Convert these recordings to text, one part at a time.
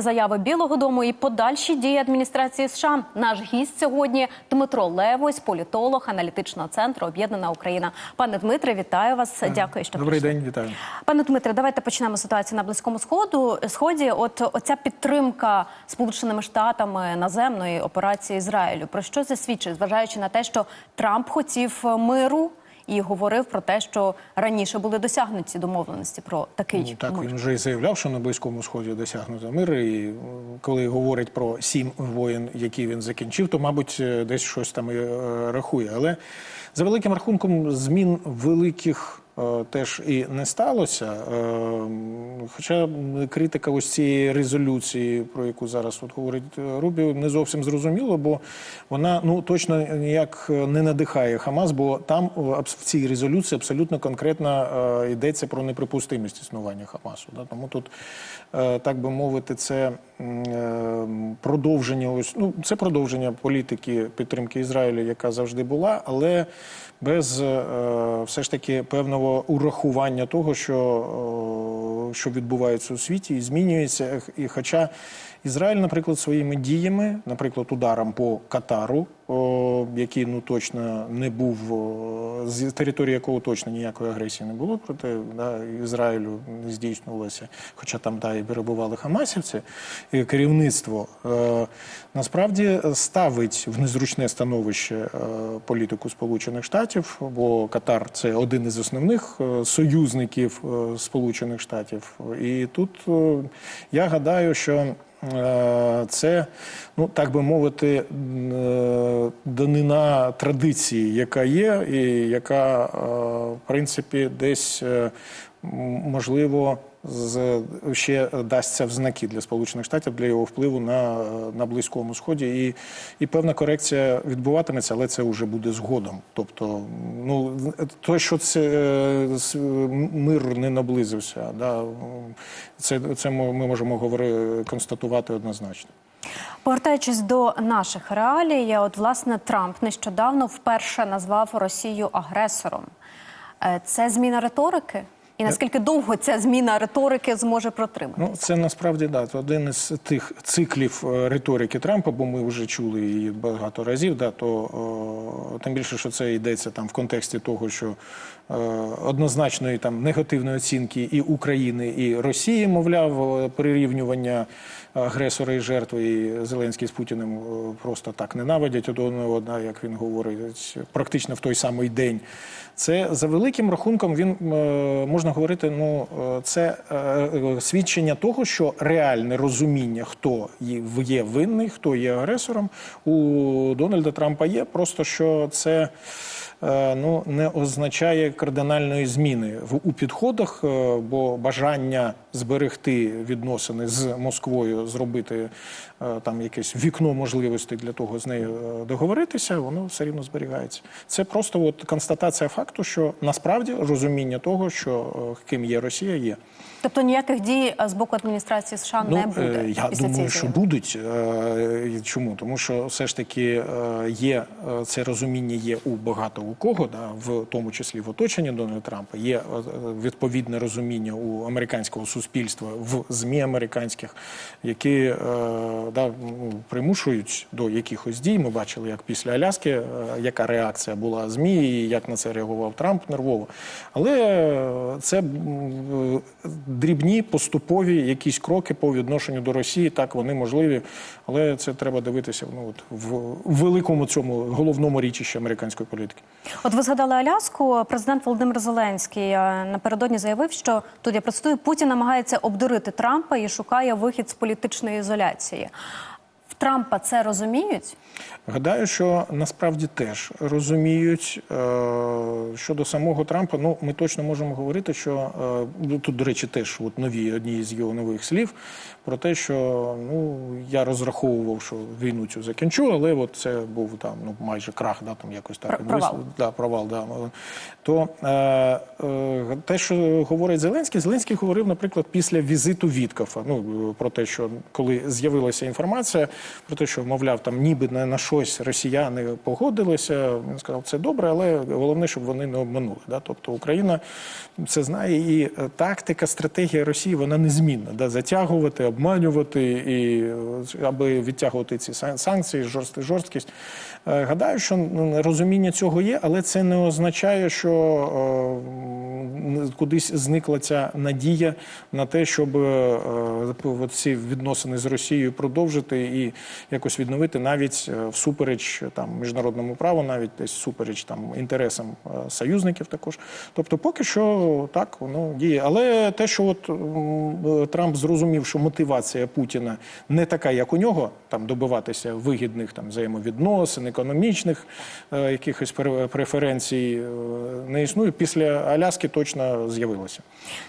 Заяви Білого Дому і подальші дії адміністрації США. Наш гість сьогодні Дмитро Левось, політолог аналітичного центру Об'єднана Україна. Пане Дмитре, вітаю вас. Дякую, що Добрий прийшли. день, вітаю. Пане Дмитре, давайте почнемо ситуацію на близькому сходу. Сході, от оця підтримка Сполученими Штатами наземної операції Ізраїлю. Про що це свідчить, зважаючи на те, що Трамп хотів миру і говорив про те, що раніше були досягнуті домовленості про такий Ну, так мир. він вже і заявляв, що на близькому сході досягнуто мир. І е, коли говорить про сім воєн, які він закінчив, то мабуть е, десь щось там і е, рахує. Але за великим рахунком змін великих. Е, Теж і не сталося. Е, Хоча критика ось цієї резолюції, про яку зараз от говорить е, Рубіо, не зовсім зрозуміло, бо вона ну точно ніяк не надихає Хамас, бо там в цій резолюції абсолютно конкретно йдеться про неприпустимість існування Хамасу. Тому тут, так би мовити, це продовження ось ну це продовження політики підтримки Ізраїлю, яка завжди була, але без все ж таки певного урахування того, що, е, що відбувається у світі і змінюється. І хоча Ізраїль, наприклад, своїми діями, наприклад, ударом по Катару, який ну точно не був з території якого точно ніякої агресії не було проти да, Ізраїлю не здійснювалося, хоча там да, і перебували хамасівці, і керівництво е, насправді ставить в незручне становище е, політику Сполучених Штатів, бо Катар це один із основних е, союзників Сполучених Штатів. І тут я гадаю, що це, ну так би мовити, е, данина традиції, яка є, і яка, е, в принципі, десь е, можливо ще дасться в знаки для Сполучених Штатів для його впливу на, на близькому сході, і, і певна корекція відбуватиметься, але це вже буде згодом. Тобто, ну то, що це е, мир не наблизився, да, це, це ми ми можемо говорити, констатувати однозначно. Повертаючись до наших реалій, от власне Трамп нещодавно вперше назвав Росію агресором. Е, Це зміна риторики? І наскільки довго ця зміна риторики зможе протриматися? Ну, це насправді да, це один із тих циклів е, риторики Трампа, бо ми вже чули її багато разів. Да, то о, тим більше, що це йдеться там в контексті того, що е, однозначної там негативної оцінки і України, і Росії, мовляв, е, прирівнювання агресора і жертви, і Зеленський з Путіним е, просто так ненавидять один одного, як він говорить, практично в той самий день. Це за великим рахунком він е, можна говорити. Ну е, це е, е, свідчення того, що реальне розуміння, хто є- є винний, хто є агресором, у Дональда Трампа є. Просто що це. Е, Ну, не означає кардинальної зміни в у підходах, е, бо бажання зберегти відносини з Москвою, зробити е, там якесь вікно можливостей для того з нею договоритися, воно все рівно зберігається. Це просто от констатація факту, що насправді розуміння того, що ким є Росія, є. Тобто ніяких дій з боку адміністрації США не буде я після думаю, що заяви? будуть. Чому? Тому що все ж таки є це розуміння є у багато у кого, да, в тому числі в оточенні Дональда Трампа. Є е, відповідне розуміння у американського суспільства в змі американських, які е, да, ну, примушують до якихось дій. Ми бачили, як після Аляски, е, яка реакція була змі, і як на це реагував Трамп нервово. Але е, це е, дрібні поступові якісь кроки по відношенню до Росії. Так вони можливі, але це треба дивитися ну, от, в, великому цьому головному річищі американської політики. От ви згадали Аляску. Президент Володимир Зеленський е, напередодні заявив, що тут я процитую, Путін намагається обдурити Трампа і шукає вихід з політичної ізоляції. Трампа це розуміють? Гадаю, що насправді теж розуміють е, щодо самого Трампа. Ну, ми точно можемо говорити, що е, ну, тут, до речі, теж от нові одні з його нових слів про те, що ну я розраховував, що війну цю закінчу, але от це був там ну майже крах, да там якось так провал. Да, провал, да. То е, е, те, що говорить Зеленський, Зеленський говорив, наприклад, після візиту Віткафа. Ну про те, що коли з'явилася інформація, про те, що мовляв, там ніби на, на щось росіяни погодилися. Він сказав, це добре, але головне, щоб вони не обманули. Да? Тобто Україна це знає, і е, тактика, стратегія Росії вона незмінна. Да? Затягувати, обманювати, і е, аби відтягувати ці сан- санкції, жорст, жорсткість. Е, Гадаю, що розуміння цього є, але це не означає, що кудись зникла ця надія на те, щоб ці відносини з Росією продовжити і якось відновити навіть е, всупереч там міжнародному праву, навіть десь всупереч там інтересам е, союзників також. Тобто, поки що так воно діє. Але те, що от е, Трамп зрозумів, що мотивація Путіна не така, як у нього, там добиватися вигідних там взаємовідносин, економічних е, якихось пре- преференцій е, не існує. Після Аляски точно з'явилося.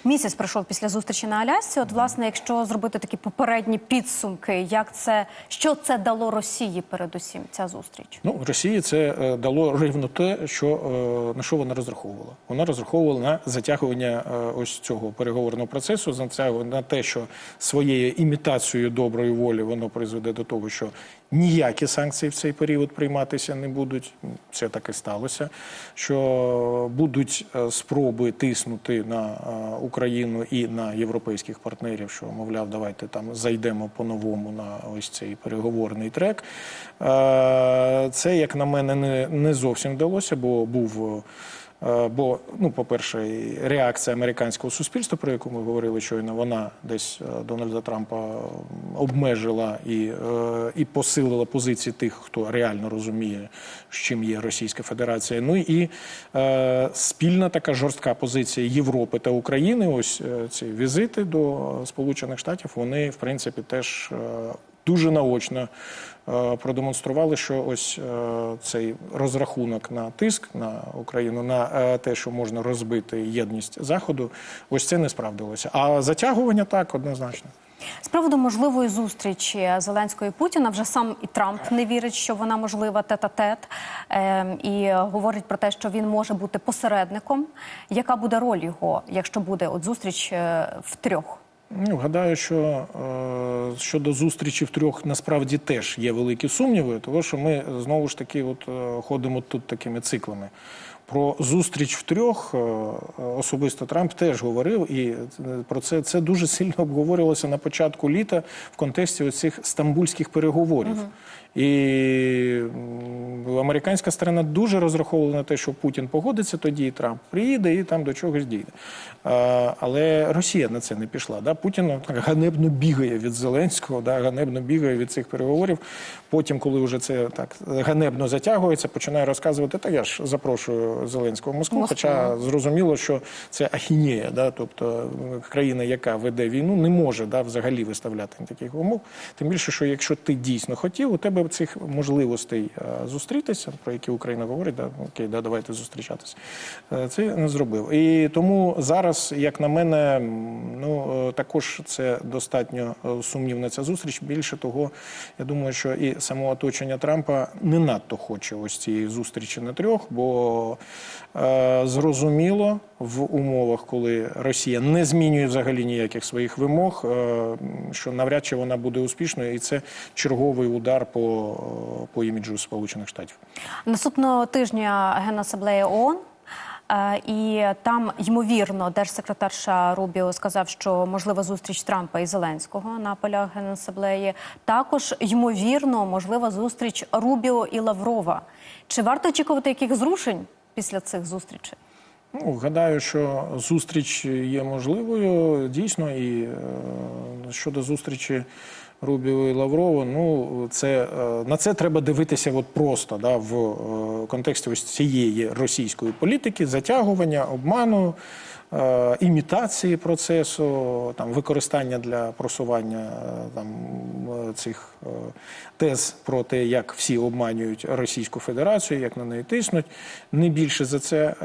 Місяць пройшов після зустрічі на Алясці. От, власне, якщо зробити такі попередні підсумки, як це що це дало Росії передусім ця зустріч? Ну, Росії це е, дало рівно те, що е, на що вона розраховувала. Вона розраховувала на затягування е, ось цього переговорного процесу, на те, що своєю імітацією доброї волі воно призведе до того, що ніякі санкції в цей період прийматися не будуть. Це так і сталося. Що будуть е, спроби тиснути на е, Україну і на європейських партнерів, що мовляв, давайте там зайдемо по-новому на ось цей переговорний трек. Е, Це, як на мене, не, не зовсім вдалося, бо був. Е, Бо, ну, по-перше, реакція американського суспільства, про яку ми говорили щойно, вона десь е, Дональда Трампа обмежила і, е, і посилила позиції тих, хто реально розуміє, з чим є Російська Федерація. Ну і е, спільна така жорстка позиція Європи та України. Ось ці візити до Сполучених Штатів, вони в принципі теж. Дуже наочно е, продемонстрували, що ось е, цей розрахунок на тиск на Україну, на е, те, що можна розбити єдність Заходу, ось це не справдилося. А затягування так однозначно. З приводу можливої зустрічі Зеленського і Путіна вже сам і Трамп не вірить, що вона можлива тет-а-тет, ем, і говорить про те, що він може бути посередником. Яка буде роль його, якщо буде от зустріч е, втрьох? Ну, гадаю, що е, щодо зустрічі в трьох насправді теж є великі сумніви, тому що ми знову ж таки от, е, ходимо тут такими циклами. Про зустріч в трьох е, особисто Трамп теж говорив, і е, про це це дуже сильно обговорювалося на початку літа в контексті оцих стамбульських переговорів. І американська сторона дуже розраховувала на те, що Путін погодиться тоді, і Трамп приїде і там до чогось дійде. А, але Росія на це не пішла. Да? Путін так ганебно бігає від Зеленського, да? ганебно бігає від цих переговорів. Потім, коли вже це так ганебно затягується, починає розказувати, та я ж запрошую Зеленського в Москву. Москву. Хоча зрозуміло, що це ахінея, да? тобто країна, яка веде війну, не може да, взагалі виставляти таких умов. Тим більше, що якщо ти дійсно хотів, у тебе цих можливостей е, зустрітися, про які Україна говорить, да, окей, да, давайте зустрічатися. Е, Це не зробив. І тому зараз, як на мене, ну е, також це достатньо сумнівна ця зустріч. Більше того, я думаю, що і само оточення Трампа не надто хоче ось цієї зустрічі на трьох, бо зрозуміло в умовах, коли Росія не змінює взагалі ніяких своїх вимог, е, що навряд чи вона буде успішною, і це черговий удар по, по іміджу Сполучених Штатів. Наступного тижня Генасамблея ООН. е, І там ймовірно держсекретарша Рубіо сказав, що можлива зустріч Трампа і Зеленського на полях Генасамблеї. Також ймовірно можлива зустріч Рубіо і Лаврова. Чи варто очікувати яких зрушень після цих зустрічей? Ну, гадаю, що зустріч є можливою дійсно. І е, щодо зустрічі Рубіо і Лаврова, ну це е, на це треба дивитися от просто да, в е, контексті ось цієї російської політики, затягування, обману. Е, Імітації процесу, там використання для просування е, там е, цих тез про те, як всі обманюють Російську Федерацію, як на неї тиснуть, не більше за це.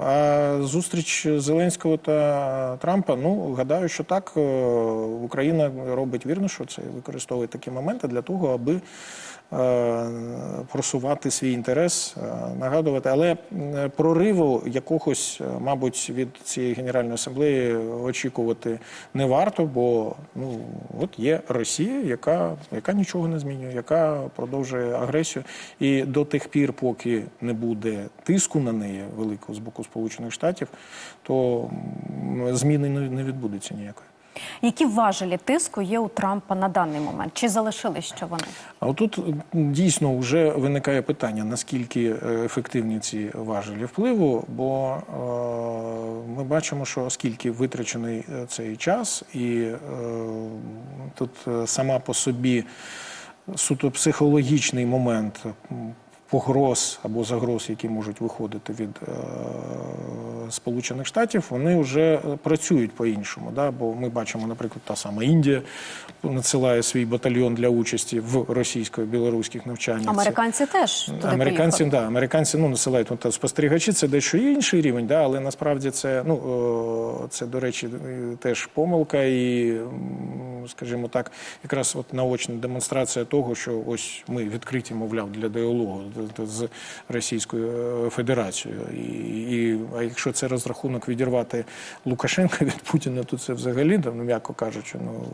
А зустріч Зеленського та Трампа, ну гадаю, що так Україна робить вірно, що це використовує такі моменти для того, аби просувати свій інтерес, е, нагадувати, але прориву якогось, е, мабуть, від цієї генеральної асамблеї очікувати не варто, бо ну от є Росія, яка, яка нічого не змінює, яка продовжує агресію. І до тих пір, поки не буде тиску на неї великого з боку Сполучених Штатів, то зміни не відбудеться ніякої. Які важелі тиску є у Трампа на даний момент? Чи залишились ще вони? А отут дійсно вже виникає питання, наскільки е, ефективні ці важелі впливу, бо е, ми бачимо, що оскільки витрачений е, цей час, і е, тут е, сама по собі суто психологічний момент погроз або загроз, які можуть виходити від е, Сполучених Штатів, вони вже е, працюють по-іншому. Да? Бо ми бачимо, наприклад, та сама Індія надсилає свій батальйон для участі в російсько-білоруських навчаннях. Це- Американці теж туди Американці, да, американці ну, насилають ну, спостерігачі, це дещо інший рівень, да, але насправді це, ну, о, це, до речі, е, теж помилка і, скажімо так, якраз от наочна демонстрація того, що ось ми відкриті, мовляв, для діалогу з- Російською е, Федерацією. І, і, а якщо це розрахунок відірвати Лукашенка від Путіна, то це взагалі, ну, м'яко кажучи, ну,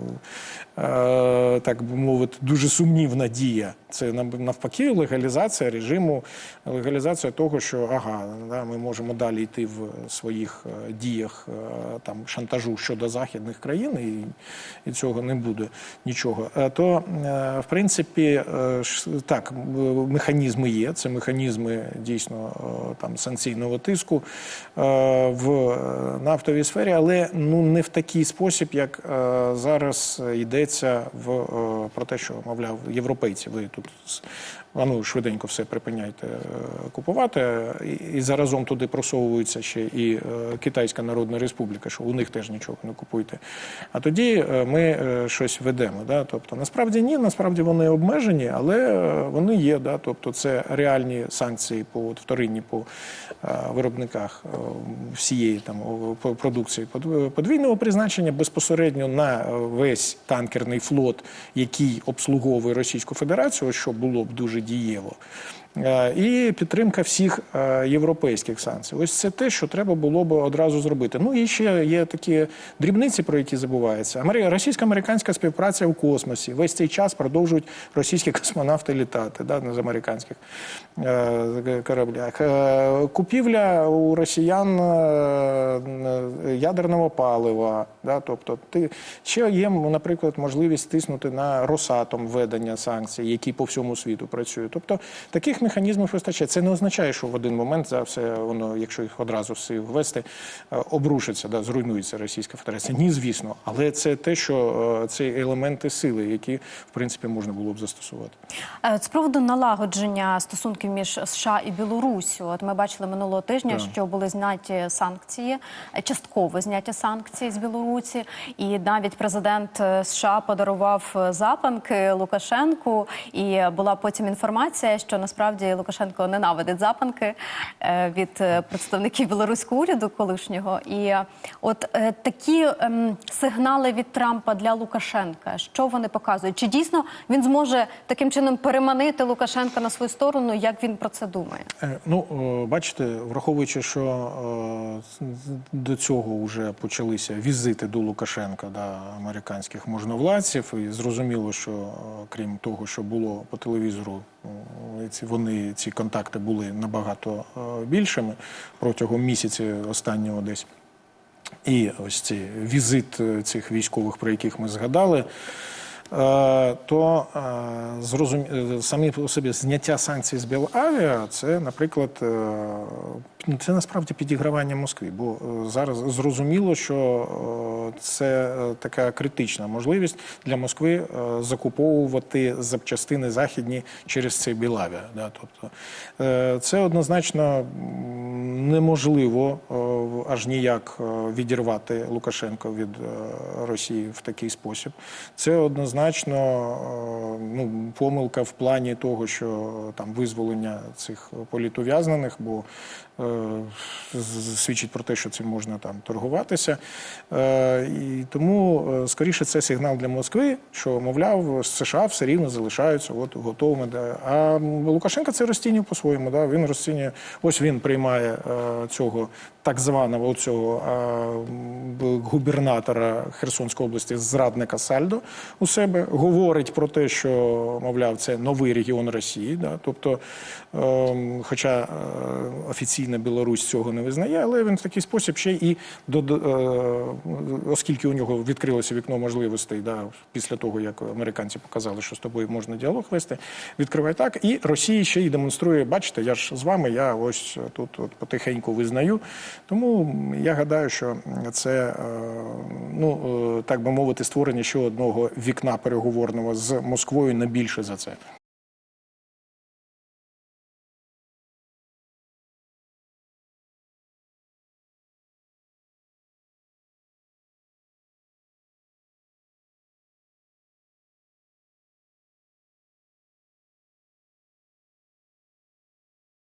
е, так би мовити, дуже сумнівна дія. Це навпаки легалізація режиму, легалізація того, що ага, да, ми можемо далі йти в своїх е, діях е, там шантажу щодо західних країн, і, і цього не буде нічого. Е, То е, в принципі, е, так, механізми є. Це механізми дійсно е, там санкційного тиску е, в е, нафтовій сфері, але ну не в такий спосіб, як е, зараз йдеться в е, про те, що мовляв європейці, ви тут з- а ну швиденько все припиняйте е, купувати, і, заразом туди просовується ще і е, Китайська Народна Республіка, що у них теж нічого не купуйте. А тоді е, ми щось ведемо. Да? Тобто, насправді ні, насправді вони обмежені, але вони є. Да? Тобто, це реальні санкції по вторинні по виробниках всієї там продукції подвійного призначення безпосередньо на весь танкерний флот, який обслуговує Російську Федерацію, що було б дуже дієво. Е, І підтримка всіх е, європейських санкцій. Ось це те, що треба було б одразу зробити. Ну і ще є такі дрібниці, про які забуваються. Амері- Російсько-американська співпраця у космосі. Весь цей час продовжують російські космонавти літати да, з американських е, кораблях. Купівля у росіян ядерного палива. Да, тобто, ти ще є, наприклад, можливість тиснути на Росатом введення санкцій, які по всьому світу працюють. Тобто таких механізмів вистачає. Це не означає, що в один момент за все воно, якщо їх одразу всі ввести, е, обрушиться, да, зруйнується Російська Федерація. Ні, звісно, але це те, що це елементи сили, які в принципі можна було б застосувати. Е, З приводу налагодження стосунків між США і Білоруссю, от ми бачили минулого тижня, Так. що були зняті санкції, е, частково зняті санкції з Білорусі, і навіть президент США подарував запанки Лукашенку. І була потім інформація, що насправді Лукашенко ненавидить запанки е, від е, представників білоруського уряду колишнього. І е, от такі ем, сигнали від Трампа для Лукашенка, що вони показують? Чи дійсно він зможе таким чином переманити Лукашенка на свою сторону? Як він про це думає? Ну, бачите, враховуючи, що до цього вже почалися візити до Лукашенка да, американських можновладців, і зрозуміло, що крім того, що було по телевізору, ці вони ці контакти були набагато е, більшими протягом місяця останнього десь. І ось цей візит е, цих військових, про яких ми згадали, е, то е, зрозум... е, самі по собі зняття санкцій з Білавіа, це, наприклад, е, ну, це насправді підігравання Москві. Бо е, зараз зрозуміло, що е, це е, така критична можливість для Москви е, закуповувати запчастини західні через цей Білавіа. Тобто е, це однозначно неможливо е, аж ніяк е, відірвати Лукашенко від е, Росії в такий спосіб. Це однозначно е, ну, помилка в плані того, що там визволення цих політув'язнених, бо свідчить про те, що цим можна там торгуватися. Е, І тому, е, скоріше, це сигнал для Москви, що, мовляв, США все рівно залишаються от, готовими. А Лукашенко це розцінює по-своєму. Да. Він розцінює, ось він приймає е, цього так званого цього е, губернатора Херсонської області, зрадника Сальдо у себе, говорить про те, що, мовляв, це новий регіон Росії. Да. Тобто, е, хоча е, офіційна Білорусь цього не визнає, але він в такий спосіб ще і до, е, оскільки у нього відкрилося вікно можливостей, да, після того як американці показали, що з тобою можна діалог вести, відкриває так. І Росія ще й демонструє, бачите, я ж з вами, я ось тут от потихеньку визнаю. Тому я гадаю, що це е, ну е, так би мовити, створення ще одного вікна переговорного з Москвою не більше за це.